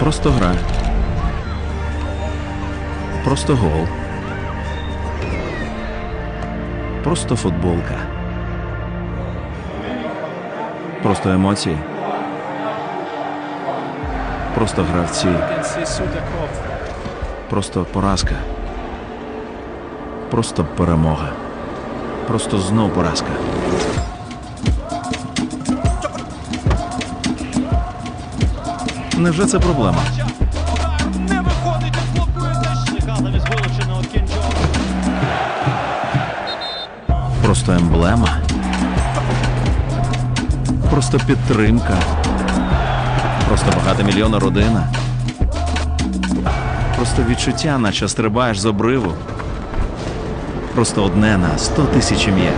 Просто гра. Просто гол. Просто футболка. Просто емоції. Просто гравці. Просто поразка. Просто перемога. Просто знов поразка. Невже це проблема? Не виходить, блокує. Просто емблема. Просто підтримка. Просто багатомільйонна родина. Просто відчуття, наче стрибаєш з обриву. Просто одне на сто тисяч ім'я.